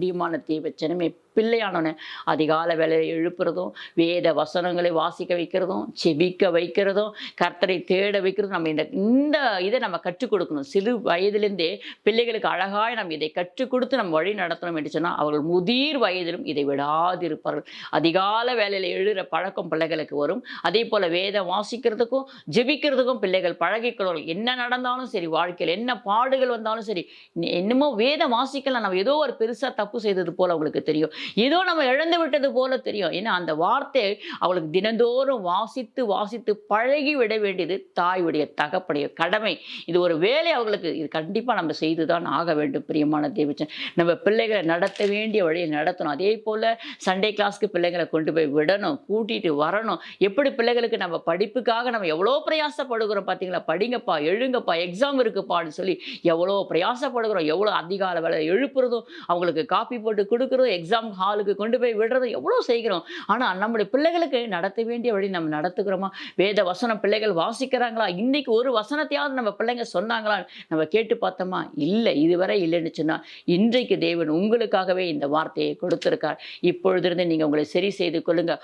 பிரியமான தேவச்சனமே பிள்ளையானவனை அதிகால வேலையை எழுப்புறதும் வேத வசனங்களை வாசிக்க வைக்கிறதும் செபிக்க வைக்கிறதும் கர்த்தரை தேட வைக்கிறதும் நம்ம இந்த இந்த இதை நம்ம கற்றுக் கொடுக்கணும். சிறு வயதிலிருந்தே பிள்ளைகளுக்கு அழகாய் நம்ம இதை கற்றுக் கொடுத்து நம்ம வழி நடத்தணும் என்று சொன்னால் அவர்கள் முதிர் வயதிலும் இதை விடாதிருப்பார்கள். அதிகால வேலையில் எழுகிற பழக்கம் பிள்ளைகளுக்கு வரும். அதே போல் வேதம் வாசிக்கிறதுக்கும் ஜெபிக்கிறதுக்கும் பிள்ளைகள் பழகிக்கொள்வார்கள். என்ன நடந்தாலும் சரி வாழ்க்கையில் என்ன பாடுகள் வந்தாலும் சரி என்னமோ வேதம் வாசிக்கலாம். நம்ம ஏதோ ஒரு பெருசாக தப்பு செய்தது போல் அவங்களுக்கு தெரியும். ஏதோ நம்ம இழந்து விட்டது போல தெரியும். ஏன்னா அந்த வார்த்தை அவளுக்கு தினந்தோறும் வாசித்து வாசித்து பழகி விட வேண்டியது தாயுடைய தகப்படைய கடமை. இது ஒரு வேலை அவர்களுக்கு இது கண்டிப்பாக நம்ம செய்து தான் ஆக வேண்டும் பிரியமான தேவச்சன். நம்ம பிள்ளைகளை நடத்த வேண்டிய வழியை நடத்தணும். அதே போல் சண்டே கிளாஸ்க்கு பிள்ளைகளை கொண்டு போய் விடணும் கூட்டிகிட்டு வரணும். எப்படி பிள்ளைகளுக்கு நம்ம படிப்புக்காக நம்ம எவ்வளோ பிரயாசப்படுகிறோம் பார்த்தீங்களா படிங்கப்பா எழுங்கப்பா எக்ஸாம் இருக்குப்பான்னு சொல்லி எவ்வளோ பிரயாசப்படுகிறோம் எவ்வளோ அதிகால வேலை எழுப்புறதும் அவங்களுக்கு காப்பி போட்டு கொடுக்குறதும் எக்ஸாம் ஹாலுக்கு கொண்டு போய் விடுறதும் எவ்வளோ செய்கிறோம். ஆனால் நம்முடைய பிள்ளைகளுக்கு நடத்த வேண்டிய வழி நம்ம நடத்துகிறோமா? வேத வசனம் பிள்ளைகள் வாசிக்கிறாங்களா? இன்னைக்கு ஒரு வசனத்தையாவது நம்ம பிள்ளைங்க சொன்னாங்களா? நம்ம கேட்டு பார்த்தோமா? இல்லை இதுவரை இல்லைன்னு சொன்னால் இன்றைக்கு தேவன் உங்களுக்காகவே இந்த வார்த்தையை கொடுத்துருக்கார். இப்பொழுதிருந்து நீங்கள் உங்களை சரி செய்து கொள்ளுங்க.